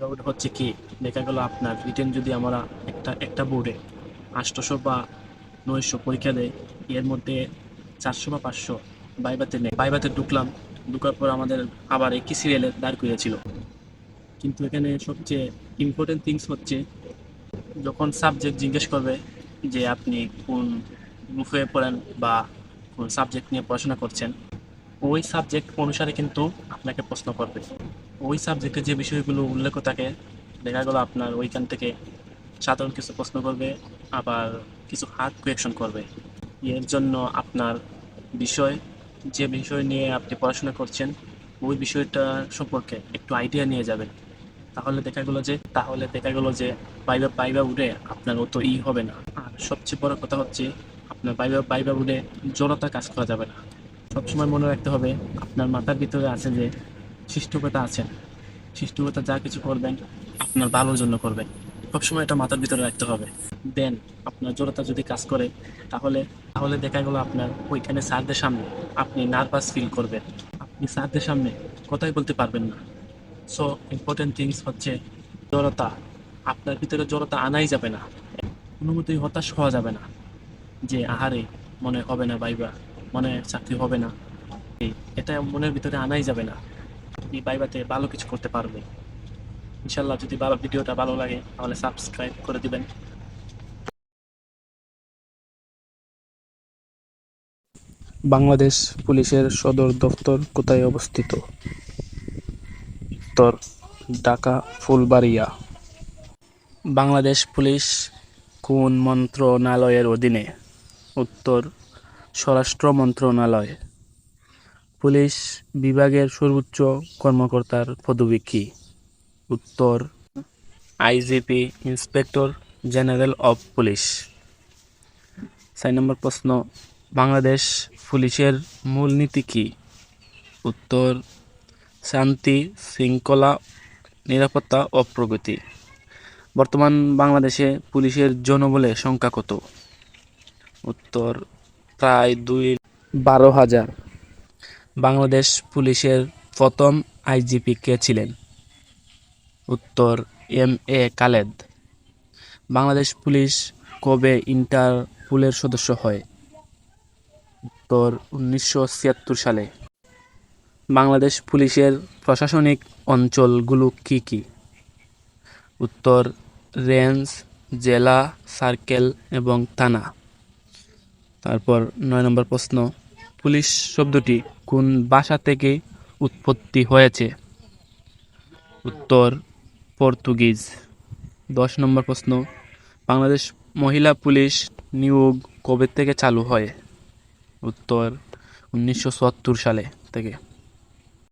Viva হচ্ছে কি? দেখা গেল আপনার রিটেন যদি আমরা একটা একটা বোর্ডে আটশোশো বা নয়শো পরীক্ষা দেয়, এর মধ্যে চারশো বা পাঁচশো বাইবাতে নেই। বাইবাতে ঢুকলাম, ঢুকার পর আমাদের আবার একই সিরিয়ালে দাঁড় করিয়েছিল। কিন্তু এখানে সবচেয়ে ইম্পর্টেন্ট থিংস হচ্ছে, যখন সাবজেক্ট জিজ্ঞেস করবে যে আপনি কোন গ্রুপে পড়েন বা কোন সাবজেক্ট নিয়ে পড়াশোনা করছেন, ওই সাবজেক্ট অনুসারে কিন্তু আপনাকে প্রশ্ন করবে। ওই সাবজেক্টে যে বিষয়গুলো উল্লেখ থাকে, দেখা গেলো আপনার ওইখান থেকে সাধারণ কিছু প্রশ্ন করবে, আবার কিছু হার্ড কোয়েকশন করবে। এর জন্য আপনার বিষয়, যে বিষয় নিয়ে আপনি পড়াশোনা করছেন, ওই বিষয়টা সম্পর্কে একটু আইডিয়া নিয়ে যাবেন। তাহলে দেখা গেলো যে, তাহলে দেখা গেলো যে বাইবা বাইবা উঠে আপনার অত ই হবে না। আর সবচেয়ে বড় কথা হচ্ছে, আপনার বাইবা বাইবা উঠে জড়তা কাজ করা যাবে না। সবসময় মনে রাখতে হবে, আপনার মাথার ভিতরে আছে যে শিষ্টকতা আছেন। শিষ্টকতা যা কিছু করবেন, আপনার ভালোর জন্য করবেন। সবসময় এটা মাথার ভিতরে রাখতে হবে। দেন, আপনার জড়তা যদি কাজ করে, তাহলে তাহলে দেখা গেলো আপনার ওইখানে স্যারদের সামনে আপনি নার্ভাস ফিল করবেন। আপনি স্যারদের সামনে কথাই বলতে পারবেন না। সো ইম্পর্টেন্ট থিংস হচ্ছে জড়তা। আপনার ভিতরে জড়তা আনাই যাবে না। কোনো মতেই হতাশ হওয়া যাবে না। যে, আহারে, মনে হবে না বাইবা মনে চাকরি হবে না। এটা মনের ভিতরে আনাই যাবে না। আপনি বাইবাতে ভালো কিছু করতে পারবেন। ইনশাল্লাহ যদি ভালো ভিডিওটা ভালো লাগে তাহলে সাবস্ক্রাইব করে দিবেন। বাংলাদেশ পুলিশের সদর দফতর কোথায় অবস্থিত? উত্তর ঢাকা ফুলবাড়িয়া। বাংলাদেশ পুলিশ কোন মন্ত্রণালয়ের অধীনে? উত্তর স্বরাষ্ট্র মন্ত্রণালয়। পুলিশ বিভাগের সর্বোচ্চ কর্মকর্তার পদবি কী উত্তর, IGP inspector general of police. চার নম্বর প্রশ্ন, বাংলাদেশ পুলিশের মূলনীতি কী? উত্তর, শান্তি, শৃঙ্খলা, নিরাপত্তা ও প্রগতি। বর্তমান বাংলাদেশে পুলিশের জনবলে সংখ্যা কত? উত্তর, প্রায় দুই বারো হাজার। বাংলাদেশ পুলিশের প্রথম আইজিপি কে ছিলেন? উত্তর, M A Khaled. Bangladesh police কবে ইন্টারপোলের সদস্য হয়? উত্তর, উনিশশো ছিয়াত্তর সালে। বাংলাদেশ পুলিশের প্রশাসনিক অঞ্চলগুলো কি কি? উত্তর, রেঞ্জ, জেলা, সার্কেল এবং থানা। তারপর নয় নম্বর প্রশ্ন পুলিশ শব্দটি কোন ভাষা থেকে উৎপত্তি হয়েছে? উত্তর, পর্তুগিজ। দশ নম্বর প্রশ্ন, বাংলাদেশ মহিলা পুলিশ নিয়োগ কবে থেকে চালু হয়? উত্তর, উনিশশো সত্তর সালে থেকে।